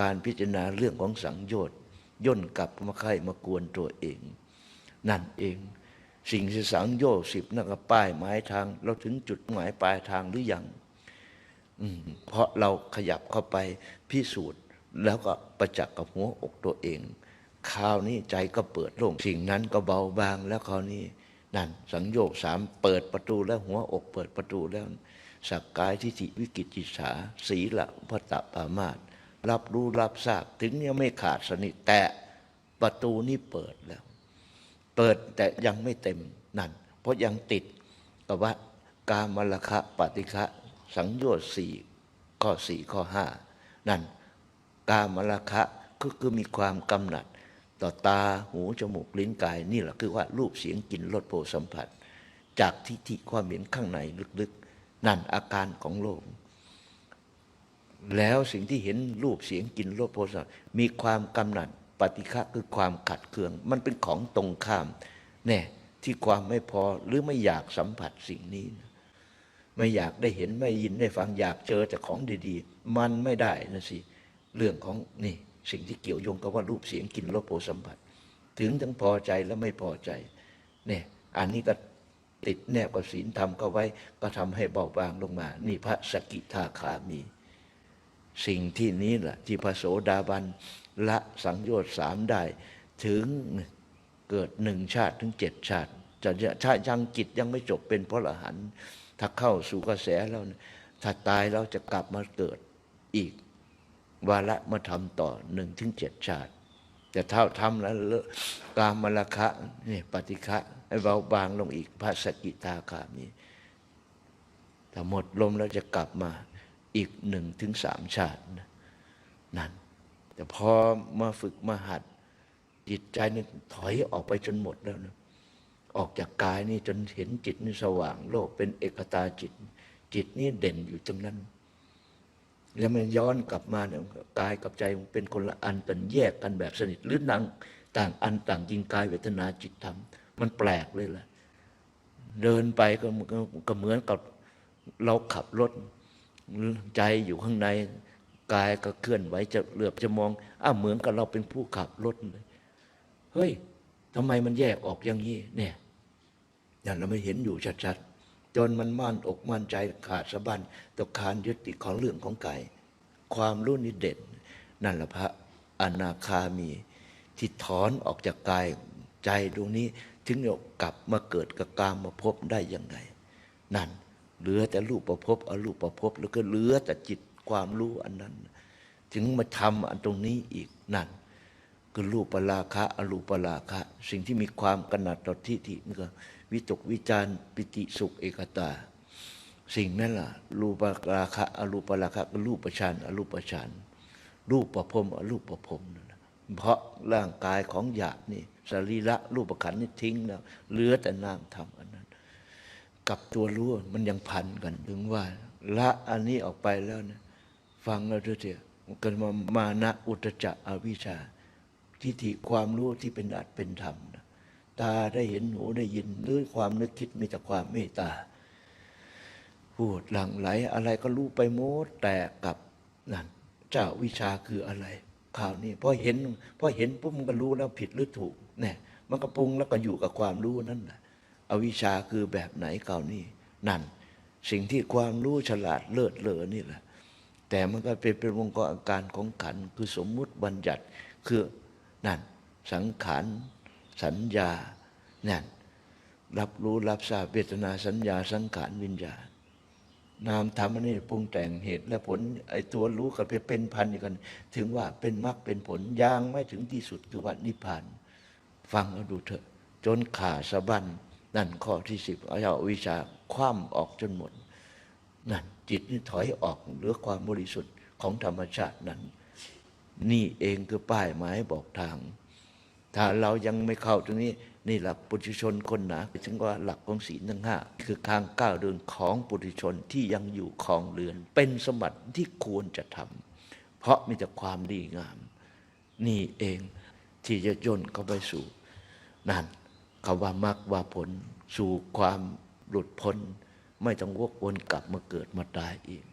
การพิจารณาเรื่องของสังโยชน์ย่นกลับมาไข่มากวนตัวเอง นั่นเอง สิ่งที่สังโยชน์สิบนั่นก็ป้ายหมายทาง เราถึงจุดหมายปลายทางหรือยังเพราะเราขยับเข้าไปพิสูจน์แล้วก็ประจักษ์กับหัวอกตัวเองคราวนี้ใจก็เปิดโล่งสิ่งนั้นก็เบาบางแล้วคราวนี้นั่นสังโยชน์สามเปิดประตูแล้วหัวอกเปิดประตูแล้ว สักกายทิฏฐิวิกิจจิตฉาศีละพัตตปามาต รับรู้รับทราบถึงยังไม่ขาดสนิทแต่ประตูนี้เปิดแล้ว เปิดแต่ยังไม่เต็มนั่น เพราะยังติดกับว่ากามลคะปฏิฆะสังโยชน์สี่ข้อสี่ข้อห้านั่น กามลคะก็คือมีความกำหนัด ต่อตาหูจมูกลิ้นกายนี่แหละคือว่ารูปเสียงกลิ่นรสโผสัมผัส จากทิฏฐิความเห็นข้างในลึกๆ นั่นอาการของโลก แล้วสิ่งที่เห็นรูปเสียงกลิ่นรสโผฏสัมผัสมีความกำหนัดปฏิฆะคือความขัดเคือง มันเป็นของตรงข้ามแน่ที่ความไม่พอหรือไม่อยากสัมผัสสิ่งนี้ ไม่อยากได้เห็นไม่ยินได้ฟังอยากเจอแต่ของดีๆ มันไม่ได้นะสิเรื่องของนี่สิ่งที่เกี่ยวโยงกับว่ารูปเสียงกลิ่นรสโผฏสัมผัส ถึงทั้งพอใจและไม่พอใจเนี่ยอันนี้ก็ติดแนบกับศีลธรรมก็ไว้ก็ทำให้เบาบางลงมา นี่พระสกิทาคามี สิ่งที่นี้แหละที่พระโสดาบันละสังโยชน์สามได้ ถึงเกิดหนึ่งชาติถึงเจ็ดชาติจะชาติยังจิตยังไม่จบเป็นพระอรหันต์ถ้าเข้าสู่กระแสแล้วถ้าตายเราจะกลับมาเกิดอีก วาระมาทำต่อหนึ่งถึงเจ็ดชาติ แต่เท่าทำแล้วละกามลคะนี่ปฏิฆะให้เบาบางลงอีกพระสกิทาคามีถ้าหมดลมแล้วจะกลับมา อีกหนึ่งถึงสามชาตินะนั่นแต่พอมาฝึกมาหัด จิตใจนี่ถอยออกไปจนหมดแล้วนะออกจากกายนี่จนเห็นจิตนี่สว่าง โลกเป็นเอกตาจิต จิตนี่เด่นอยู่ตรงนั้น แล้วมันย้อนกลับมาเนี่ยกายกับใจมันเป็นคนละอันกันแยกกันแบบสนิทหรือนังต่างอันต่างจริงกายเวทนาจิตธรรม มันแปลกเลยล่ะ เดินไปก็ก็ก็เหมือนกับเราขับรถ ใจอยู่ข้างในกายก็เคลื่อนไหวจะเหลือบจะมองอ้าเหมือนกับเราเป็นผู้ขับรถเลยเฮ้ยทำไมมันแยกออกอย่างนี้เนี่ยอย่างเราไม่เห็นอยู่ชัดๆจนมันมั่นอกมั่นใจขาดสะบั้นต่อการยึดติดของเรื่องของกายความรู้นี่เด่นนั่นแหละพระอนาคามี ที่ถอนออกจากกายใจดวงนี้ ถึงจะกลับมาเกิดกับกามมาพบได้ยังไงนั่น เหลือแต่รูปประพบอรูปประพบแล้วก็เหลือแต่จิตความรู้อันนั้น ถึงมาทำอันตรงนี้อีกนั่นคือรูปปราคะอรูปปราคะ สิ่งที่มีความกำหนัดต่อทิฏฐินี่ก็วิตกวิจารปิติสุขเอกตา สิ่งนั้นล่ะ รูปราคะอรูปราคะก็รูปประชานอรูปประชานรูปประพรมอรูปประพรมนั่นนะเพราะร่างกายของหยาบนี่สรีระรูปประขันนี่ทิ้งแล้วเหลือแต่นามธรรม กับตัวรู้มันยังพันกันถึงว่า ละอันนี้ออกไปแล้วนะฟังแล้วด้วยเถอะมันเกิดมามานะอุตจักอวิชชาทิฏฐิความรู้ที่เป็นอัตเป็นธรรมนะตาได้เห็นหูได้ยินหรือความนึกคิดมีแต่ความเมตตาพูดหลั่งไหลอะไรก็รู้ไปหมดแต่กับนั่นเจ้าวิชาคืออะไรข่าวนี้พอเห็นพอเห็นปุ๊บมันก็รู้แล้วผิดหรือถูกเนี่ยมันก็ปรุงแล้วก็อยู่กับความรู้นั่นแหละ อวิชชาคือแบบไหนข่านี้นั่น สิ่งที่ความรู้ฉลาดเลิศเลอนี่แหละ แต่มันก็เป็นเป็นวงกอาการของขันคือสมมุติบัญญัติคือนั่น สังขารสัญญานั่นรับรู้รับทราบเวทนาสัญญาสังขารวิญญาณนามธรรมอันนี้ปรุงแต่งเหตุและผลไอ้ตัวรู้กับเป็นพันอีกกัน ถึงว่าเป็นมรรคเป็นผลยังไม่ถึงที่สุดคือว่านิพพาน ฟังแล้วดูเถอะ จนขาดสะบั้น นั่นข้อที่สิบเอาวิชาคว่ำออกจนหมดนั่นจิตนี่ถอยออกเหลือความบริสุทธิ์ของธรรมชาตินั้น นี่เองคือป้ายหมายบอกทาง ถ้าเรายังไม่เข้าตรงนี้นี่หลักปุถุชนคนหนาถึงว่าหลักของศีลทั้งห้าคือทางก้าวเดินของปุถุชนที่ยังอยู่คลองเรือน เป็นสมบัติที่ควรจะทำเพราะมีแต่ความดีงาม นี่เองที่จะย่นเข้าไปสู่นั่น คำว่ามรรคว่าผล สู่ความหลุดพ้น ไม่ต้องวกวนกลับมาเกิดมาตายอีก